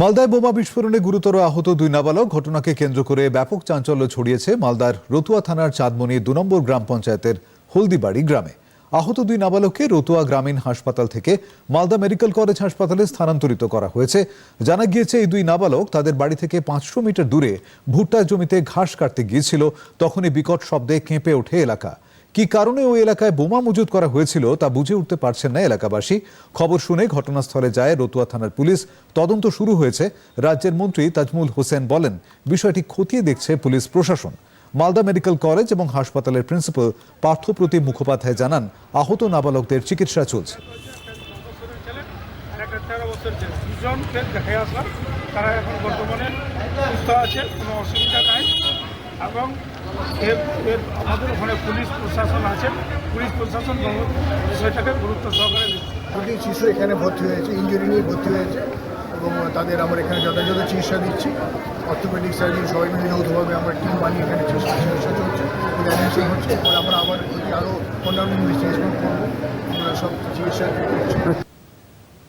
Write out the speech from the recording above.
মালদায় বোমা বিস্ফোরণে গুরুতর আহত দুই নাবালক ঘটনাকে কেন্দ্র করে ব্যাপক চাঞ্চল্য ছড়িয়েছে মালদার রতুয়া থানার চাঁদমণি দু নম্বর গ্রাম পঞ্চায়েতের হলদিবাড়ি গ্রামে। আহত দুই নাবালককে রতুয়া গ্রামীণ হাসপাতাল থেকে মালদা মেডিকেল কলেজ হাসপাতালে স্থানান্তরিত করা হয়েছে। জানা গিয়েছে, এই দুই নাবালক তাদের বাড়ি থেকে পাঁচশো মিটার দূরে ভুট্টার জমিতে ঘাস কাটতে গিয়েছিল। তখনই বিকট শব্দে কেঁপে ওঠে এলাকা। কি কারণে ওই এলাকায় বোমা মজুত করা হয়েছিল তা বুঝে উঠতে পারছেন না এলাকাবাসী। খবর শুনে ঘটনাস্থলে যায় রতুয়া থানার পুলিশ। তদন্ত শুরু হয়েছে, রাজ্যের মন্ত্রী তাজমুল হোসেন বলেন, বিষয়টি খতিয়ে দেখছে পুলিশ প্রশাসন। মালদা মেডিকেল কলেজ এবং হাসপাতালের প্রিন্সিপাল পার্থপ্রতিম মুখোপাধ্যায় জানান, আহত নাবালকদের চিকিৎসা চলছে। তারা এখন বর্তমানে সুস্থ আছে, কোনো অসুবিধা নাই। এবং এর এর আমাদের ওখানে পুলিশ প্রশাসন আছে। পুলিশ প্রশাসন বিষয়টাকে গুরুত্ব সহকারে দিচ্ছে। শিশু এখানে ভর্তি হয়েছে ইঞ্জুরি নিয়ে ভর্তি হয়েছে এবং তাদের আমরা এখানে যথাযথ চিকিৎসা দিচ্ছি। অর্থোপেডিক সার্জন সবাই মিলে যৌথভাবে আমরা টিম বানিয়ে এখানে চিকিৎসা চলছে। হচ্ছে। আমরা আবার আরও অন্যান্য ইনভেস্টিগেশন করব, আমরা সব চিকিৎসা